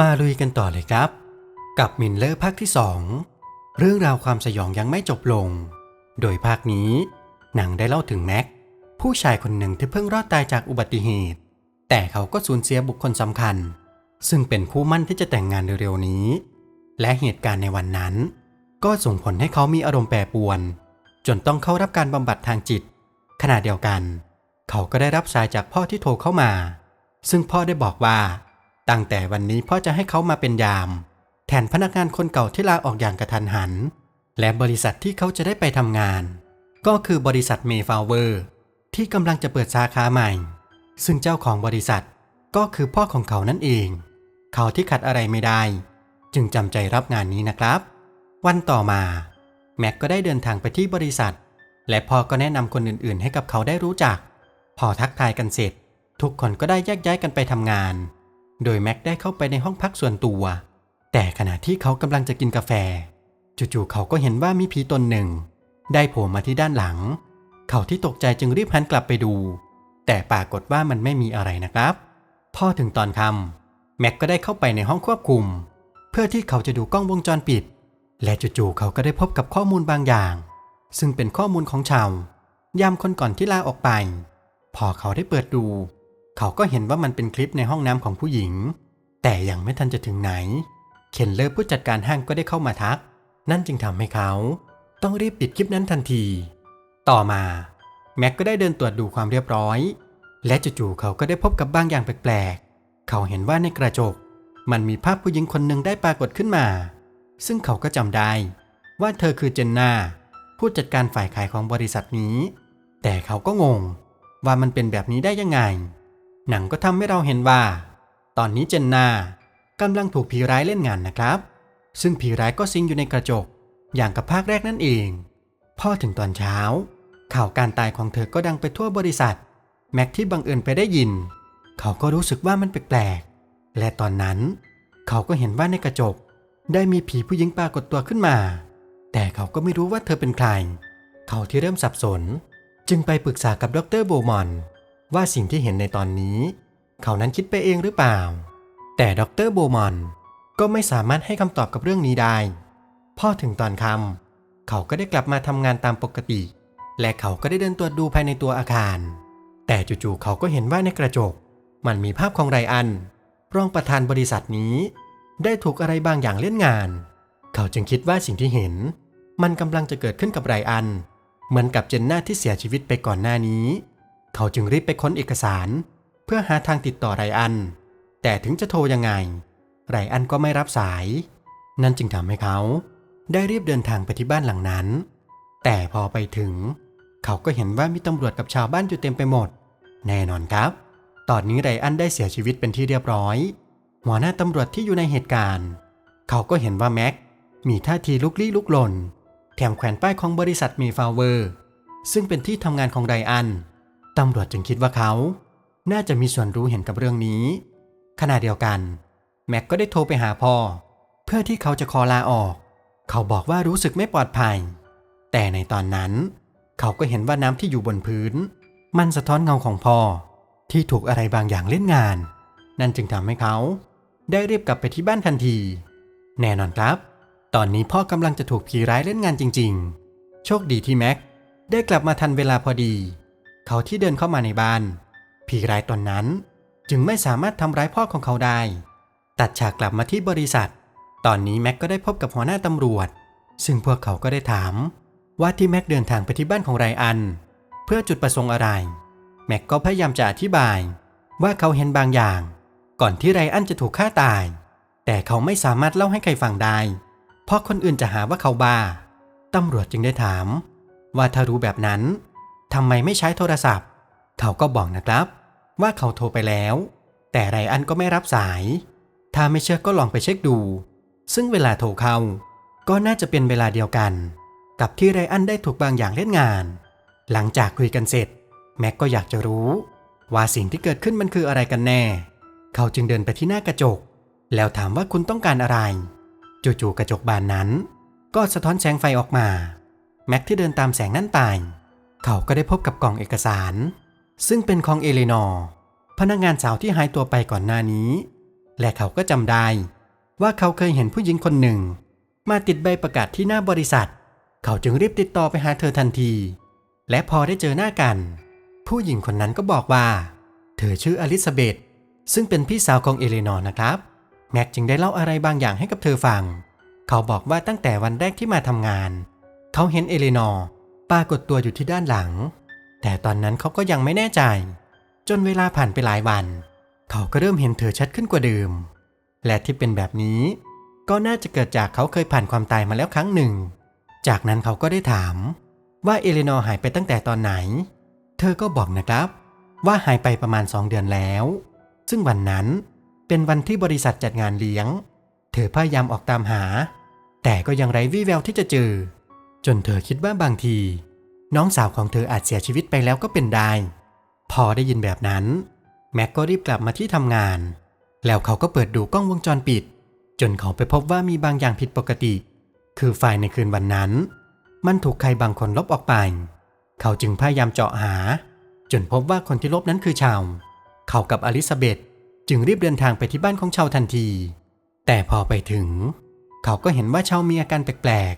มาลุยกันต่อเลยครับ กับมินเลอร์ภาคที่ 2 เรื่องราวความสยองยังไม่จบลง โดยภาคนี้ หนังได้เล่าถึงแม็ก ผู้ชายคนหนึ่งที่เพิ่งรอดตายจากอุบัติเหตุ แต่เขาก็สูญเสียบุคคลสำคัญ ซึ่งเป็นคู่มั่นที่จะแต่งงานเร็วๆนี้ และเหตุการณ์ในวันนั้น ก็ส่งผลให้เขามีอารมณ์แปรปรวน จนต้องเข้ารับการบำบัดทางจิต ขณะเดียวกัน เขาก็ได้รับสายจากพ่อที่โทรเข้ามา ซึ่งพ่อได้บอกว่า ตั้งแต่วันนี้พ่อจะให้เขามาเป็นยาม แทนพนักงานคนเก่าที่ลาออกอย่างกระทันหัน และบริษัทที่เขาจะได้ไปทำงาน ก็คือบริษัทเมฟาวเวอร์ ที่กำลังจะเปิดสาขาใหม่ ซึ่งเจ้าของบริษัทก็คือพ่อของเขานั่นเอง เขาที่ขัดอะไรไม่ได้ จึงจำใจรับงานนี้นะครับ วันต่อมา แม็กก็ได้เดินทางไปที่บริษัท และพ่อก็แนะนำคนอื่นๆ ให้กับเขาได้รู้จัก พอทักทายกันเสร็จ ทุกคนก็ได้แยกย้ายกันไปทำงาน โดยแม็กได้เข้าไปในห้องพักส่วนตัว แต่ขณะที่เขากำลังจะกินกาแฟ จู่ๆเขาก็เห็นว่ามีผีตนหนึ่ง ได้โผล่มาที่ด้านหลัง เขาที่ตกใจจึงรีบหันกลับไปดู แต่ปรากฏว่ามันไม่มีอะไรนะครับ พอถึงตอนค่ำแม็กก็ได้เข้าไปในห้องควบคุม เพื่อที่เขาจะดูกล้องวงจรปิด และจู่ๆเขาก็ได้พบกับข้อมูลบางอย่าง ซึ่งเป็นข้อมูลของชาวยามคนก่อนที่ลาออกไป พอเขาได้เปิดดู เขาก็เห็นว่ามันเป็นคลิปในห้องน้ำของผู้หญิง แต่ยังไม่ทันจะถึงไหน เคนเลอร์ผู้จัดการห้างก็ได้เข้ามาทัก นั่นจึงทำให้เขา ต้องรีบปิดคลิปนั้นทันที ต่อมา แม็กก็ได้เดินตรวจดูความเรียบร้อย และจู่ๆเขาก็ได้พบกับบางอย่างแปลกๆ เขาเห็นว่าในกระจก มันมีภาพผู้หญิงคนหนึ่งได้ปรากฏขึ้นมา ซึ่งเขาก็จำได้ ว่าเธอคือเจนนาผู้จัดการฝ่ายขายของบริษัทนี้ แต่เขาก็งง ว่ามันเป็นแบบนี้ได้ยังไง หนังก็ทำให้เราเห็นว่า ตอนนี้เจนนากำลังถูกผีร้ายเล่นงานนะครับ ซึ่งผีร้ายก็ซิงอยู่ในกระจก อย่างกับภาคแรกนั่นเองพอถึงตอนเช้า ข่าวการตายของเธอก็ดังไปทั่วบริษัท แม็กที่บังเอิญไปได้ยิน เขาก็รู้สึกว่ามันแปลกๆ และตอนนั้น เขาก็เห็นว่าในกระจก ได้มีผีผู้หญิงปรากฏตัวขึ้นมา แต่เขาก็ไม่รู้ว่าเธอเป็นใคร เขาที่เริ่มสับสน จึงไปปรึกษากับดรโบมอน ว่าสิ่งที่เห็นในตอนนี้ เขานั้นคิดไปเองหรือเปล่า แต่ดรโบมอนก็ไม่สามารถให้คำตอบกับเรื่องนี้ได้พอถึงตอนค่ำเขาก็ได้กลับมาทำงานตามปกติ และเขาก็ได้เดินตรวจดูภายในตัวอาคาร แต่จู่ๆเขาก็เห็นว่าในกระจก มันมีภาพของไรอัน รองประธานบริษัทนี้ ได้ถูกอะไรบางอย่างเล่นงาน เขาจึงคิดว่าสิ่งที่เห็น มันกำลังจะเกิดขึ้นกับไรอัน เหมือนกับเจนน่าที่เสียชีวิตไปก่อนหน้านี้ เขาจึงรีบไปค้นเอกสาร เพื่อหาทางติดต่อไรอัน แต่ถึงจะโทรยังไง ไรอันก็ไม่รับสาย นั่นจึงทำให้เขาได้รีบเดินทางไปที่บ้านหลังนั้น แต่พอไปถึง เขาก็เห็นว่ามีตำรวจกับชาวบ้านอยู่เต็มไปหมด แน่นอนครับ ตอนนี้ไรอันได้เสียชีวิตเป็นที่เรียบร้อย หัวหน้าตำรวจที่อยู่ในเหตุการณ์ เขาก็เห็นว่าแม็กมีท่าทีลุกลี้ลุกลน แถมแขวนป้ายของบริษัทมีฟาวเวอร์ ซึ่งเป็นที่ทำงานของไรอัน ตำรวจจึงคิดว่าเขา น่าจะมีส่วนรู้เห็นกับเรื่องนี้ ขณะเดียวกัน แม็กก็ได้โทรไปหาพ่อ เพื่อที่เขาจะขอลาออก เขาบอกว่ารู้สึกไม่ปลอดภัย แต่ในตอนนั้น เขาก็เห็นว่าน้ำที่อยู่บนพื้น มันสะท้อนเงาของพ่อ ที่ถูกอะไรบางอย่างเล่นงาน นั่นจึงทำให้เขา ได้รีบกลับไปที่บ้านทันที แน่นอนครับ ตอนนี้พ่อกำลังจะถูกผีร้ายเล่นงานจริง ๆ โชคดีที่แม็กได้กลับมาทันเวลาพอดี เขาที่เดินเข้ามาในบ้าน ผีร้ายตนนั้นจึงไม่สามารถทำร้ายพ่อของเขาได้ ตัดฉากกลับมาที่บริษัท ตอนนี้แม็กก็ได้พบกับหัวหน้าตำรวจ ซึ่งพวกเขาก็ได้ถาม ว่าที่แม็กเดินทางไปที่บ้านของไรอัน เพื่อจุดประสงค์อะไร แม็กก็พยายามจะอธิบาย ว่าเขาเห็นบางอย่าง ก่อนที่ไรอันจะถูกฆ่าตาย แต่เขาไม่สามารถเล่าให้ใครฟังได้ เพราะคนอื่นจะหาว่าเขาบ้าตำรวจจึงได้ถาม ว่าถ้ารู้แบบนั้น ทำไมไม่ใช้โทรศัพท์ เขาก็บอกนะครับ ว่าเขาโทรไปแล้ว แต่ไรอันก็ไม่รับสาย ถ้าไม่เชื่อก็ลองไปเช็คดู ซึ่งเวลาโทรเข้า ก็น่าจะเป็นเวลาเดียวกัน กับที่ไรอันได้ถูกบางอย่างเล่นงาน หลังจากคุยกันเสร็จ แม็กก็อยากจะรู้ ว่าสิ่งที่เกิดขึ้นมันคืออะไรกันแน่ เขาจึงเดินไปที่หน้ากระจก แล้วถามว่าคุณต้องการอะไร จู่ๆกระจกบานนั้น ก็สะท้อนแสงไฟออกมา แม็กที่เดินตามแสงนั้นไป เขาก็ได้พบกับกล่องเอกสาร ซึ่งเป็นของเอเลนอร์พนักงานสาวที่หายตัวไปก่อนหน้านี้ และเขาก็จำได้ ว่าเขาเคยเห็นผู้หญิงคนหนึ่ง มาติดใบประกาศที่หน้าบริษัท เขาจึงรีบติดต่อไปหาเธอทันที และพอได้เจอหน้ากัน ผู้หญิงคนนั้นก็บอกว่า เธอชื่ออลิซาเบธซึ่งเป็นพี่สาวของเอเลนอร์นะครับ แม็กจึงได้เล่าอะไรบางอย่างให้กับเธอฟัง เขาบอกว่าตั้งแต่วันแรกที่มาทำงาน เขาเห็นเอเลนอร์ ปรากฏตัวอยู่ที่ด้านหลัง แต่ตอนนั้นเขาก็ยังไม่แน่ใจ จนเวลาผ่านไปหลายวัน เขาก็เริ่มเห็นเธอชัดขึ้นกว่าเดิม และที่เป็นแบบนี้ ก็น่าจะเกิดจากเขาเคยผ่านความตายมาแล้วครั้งหนึ่ง จากนั้นเขาก็ได้ถาม ว่าเอเลนอร์หายไปตั้งแต่ตอนไหน เธอก็บอกนะครับ ว่าหายไปประมาณสองเดือนแล้ว ซึ่งวันนั้นเป็นวันที่บริษัทจัดงานเลี้ยง เธอพยายามออกตามหา แต่ก็ยังไร้วี่แววที่จะเจอ จนเธอคิดว่าบางที น้องสาวของเธออาจเสียชีวิตไปแล้วก็เป็นได้ พอได้ยินแบบนั้น แม็กก็รีบกลับมาที่ทำงาน แล้วเขาก็เปิดดูกล้องวงจรปิด จนเขาไปพบว่ามีบางอย่างผิดปกติ คือไฟล์ในคืนวันนั้น มันถูกใครบางคนลบออกไป เขาจึงพยายามเจาะหา จนพบว่าคนที่ลบนั้นคือชาว เขากับอลิซาเบธจึงรีบเดินทางไปที่บ้านของชาวทันที แต่พอไปถึง เขาก็เห็นว่าชาวมีอาการแปลก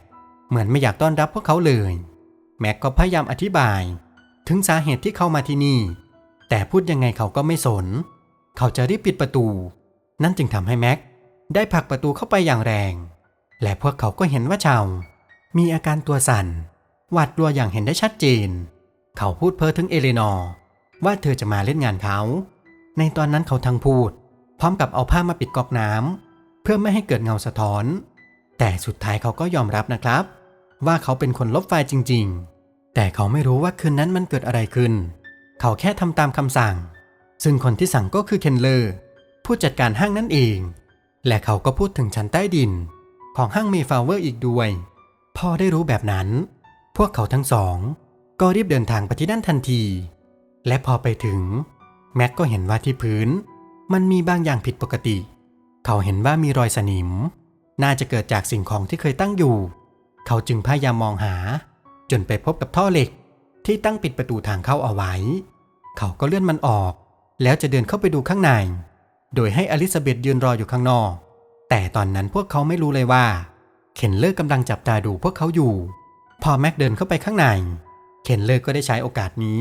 เหมือนไม่อยากต้อนรับพวกเขาเลย แม็กก็พยายามอธิบาย ถึงสาเหตุที่เข้ามาที่นี่ แต่พูดยังไงเขาก็ไม่สน เขาจะรีบปิดประตู นั่นจึงทำให้แม็กได้ผลักประตูเข้าไปอย่างแรง และพวกเขาก็เห็นว่าชาวมีอาการตัวสั่น หวาดกลัวอย่างเห็นได้ชัดเจน เขาพูดเพ้อถึงเอเลนอร์ว่าเธอจะมาเล่นงานเขา ในตอนนั้นเขาทั้งพูด พร้อมกับเอาผ้ามาปิดก๊อกน้ำเพื่อไม่ให้เกิดเงาสะท้อน แต่สุดท้ายเขาก็ยอมรับนะครับ ว่าเขาเป็นคนลบไฟล์จริง ๆ แต่เขาไม่รู้ว่าคืนนั้นมันเกิดอะไรขึ้น เขาแค่ทำตามคำสั่ง ซึ่งคนที่สั่งก็คือเคนเลอร์ผู้จัดการห้างนั่นเอง และเขาก็พูดถึงชั้นใต้ดิน ของห้างเมฟาวเวอร์อีกด้วยพอได้รู้แบบนั้น พวกเขาทั้งสอง ก็รีบเดินทางไปที่นั่นทันที และพอไปถึง แม็กก็เห็นว่าที่พื้น มันมีบางอย่างผิดปกติ เขาเห็นว่ามีรอยสนิม น่าจะเกิดจากสิ่งของที่เคยตั้งอยู่ เขาจึงพยายามมองหา จนไปพบกับท่อเหล็ก ที่ตั้งปิดประตูทางเข้าเอาไว้ เขาก็เลื่อนมันออก แล้วจะเดินเข้าไปดูข้างใน โดยให้อลิซาเบธยืนรออยู่ข้างนอก แต่ตอนนั้นพวกเขาไม่รู้เลยว่า เคนเลอร์กำลังจับตาดูพวกเขาอยู่ พอแม็กเดินเข้าไปข้างใน เคนเลอร์ก็ได้ใช้โอกาสนี้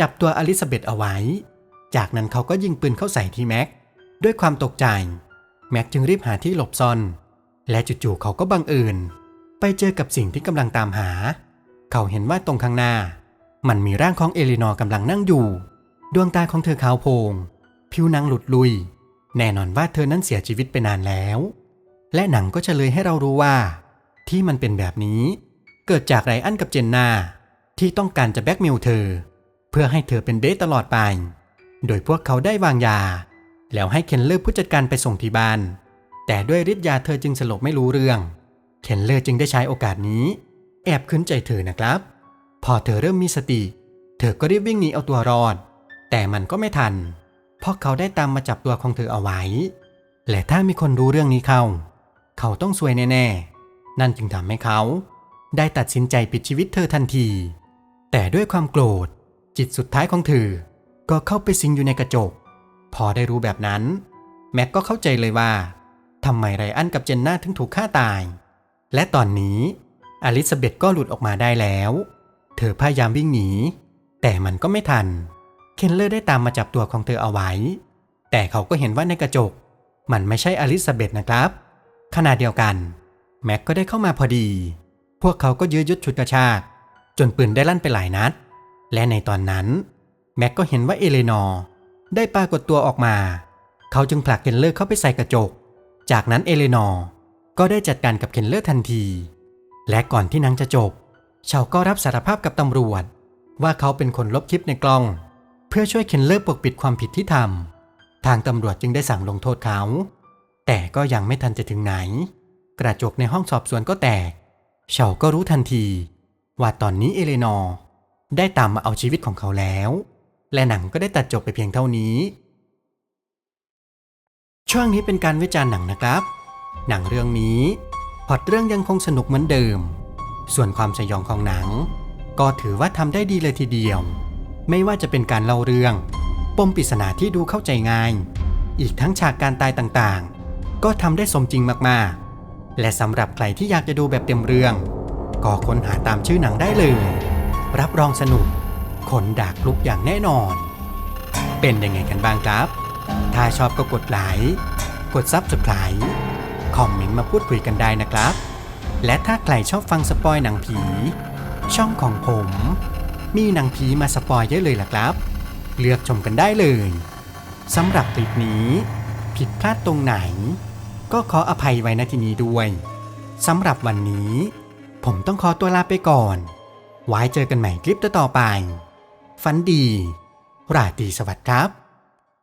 จับตัวอลิซาเบธเอาไว้ จากนั้นเขาก็ยิงปืนเข้าใส่ที่แม็กด้วยความตกใจ แม็กจึงรีบหาที่หลบซ่อน และจู่ๆเขาก็บังเอิญไปเจอกับสิ่งที่กำลังตามหา เขาเห็นว่าตรงข้างหน้า มันมีร่างของเอลินอร์กำลังนั่งอยู่ ดวงตาของเธอขาวโพลงผิวหนังหลุดลุย แน่นอนว่าเธอนั้นเสียชีวิตไปนานแล้ว และหนังก็เฉลยให้เรารู้ว่า ที่มันเป็นแบบนี้ เกิดจากไรอันกับเจนนาที่ต้องการจะแบ็กเมลเธอ เพื่อให้เธอเป็นเดทตลอดไป โดยพวกเขาได้วางยา แล้วให้เคนเลอร์ผู้จัดการไปส่งที่บ้าน แต่ด้วยฤทธิ์ยาเธอจึงสลบไม่รู้เรื่อง เคนเลอร์จึงได้ใช้โอกาสนี้ แอบขึ้นใจเธอนะครับ พอเธอเริ่มมีสติ เธอก็รีบวิ่งหนีเอาตัวรอด แต่มันก็ไม่ทัน เพราะเขาได้ตามมาจับตัวของเธอเอาไว้ และถ้ามีคนรู้เรื่องนี้เข้า เขาต้องซวยแน่ๆ นั่นจึงทำให้เขา ได้ตัดสินใจปิดชีวิตเธอทันที แต่ด้วยความโกรธ จิตสุดท้ายของเธอ ก็เข้าไปสิงอยู่ในกระจก พอได้รู้แบบนั้น แม็กก็เข้าใจเลยว่า ทำไมไรอันกับเจนน่าถึงถูกฆ่าตาย และตอนนี้อลิซาเบธก็หลุดออกมาได้แล้ว เธอพยายามวิ่งหนี แต่มันก็ไม่ทัน เคนเลอร์ได้ตามมาจับตัวของเธอเอาไว้ แต่เขาก็เห็นว่าในกระจก มันไม่ใช่อลิซาเบธนะครับ ขณะเดียวกัน แม็กก็ได้เข้ามาพอดี พวกเขาก็ยื้อยุดฉุดกระชาก จนปืนได้ลั่นไปหลายนัด และในตอนนั้น แม็กก็เห็นว่าเอเลนอร์ได้ปรากฏตัวออกมา เขาจึงผลักเคนเลอร์เข้าไปใส่กระจก จากนั้นเอเลนอร์ก็ได้จัดการกับเคนเลอร์ทันที และก่อนที่นังจะจบ ชาวก็รับสารภาพกับตำรวจ ว่าเขาเป็นคนลบคลิปในกล้อง เพื่อช่วยเคนเลอร์ปกปิดความผิดที่ทำทางตำรวจจึงได้สั่งลงโทษเขา แต่ก็ยังไม่ทันจะถึงไหน กระจกในห้องสอบสวนก็แตกเฉาก็รู้ทันที ว่าตอนนี้เอเลนอร์ได้ตามมาเอาชีวิตของเขาแล้ว และหนังก็ได้ตัดจบไปเพียงเท่านี้ ช่วงนี้เป็นการวิจารณ์หนังนะครับ หนังเรื่องนี้พอตเรื่องยังคงสนุกเหมือนเดิม ส่วนความสยองของหนัง ก็ถือว่าทำได้ดีเลยทีเดียว ไม่ว่าจะเป็นการเล่าเรื่อง ปมปริศนาที่ดูเข้าใจง่าย อีกทั้งฉากการตายต่างๆ ก็ทำได้สมจริงมากๆ และสำหรับใครที่อยากจะดูแบบเต็มเรื่อง ก็ค้นหาตามชื่อหนังได้เลย รับรองสนุกขนดากลุกอย่างแน่นอน เป็นยังไงกันบ้างครับ ถ้าชอบก็กดไลค์กด Subscribe คอมเมนต์มาพูดคุยกันได้นะครับ และถ้าใครชอบฟังสปอยหนังผี ช่องของผม มีหนังผีมาสปอยเยอะเลยล่ะครับ เลือกชมกันได้เลยสำหรับคลิปนี้ ผิดพลาดตรงไหน ก็ขออภัยไว้ณที่นี้ด้วยสำหรับวันนี้ ผมต้องขอตัวลาไปก่อน ไว้เจอกันใหม่คลิปต่อๆไป ฝันดี ราตรีสวัสดิ์ครับ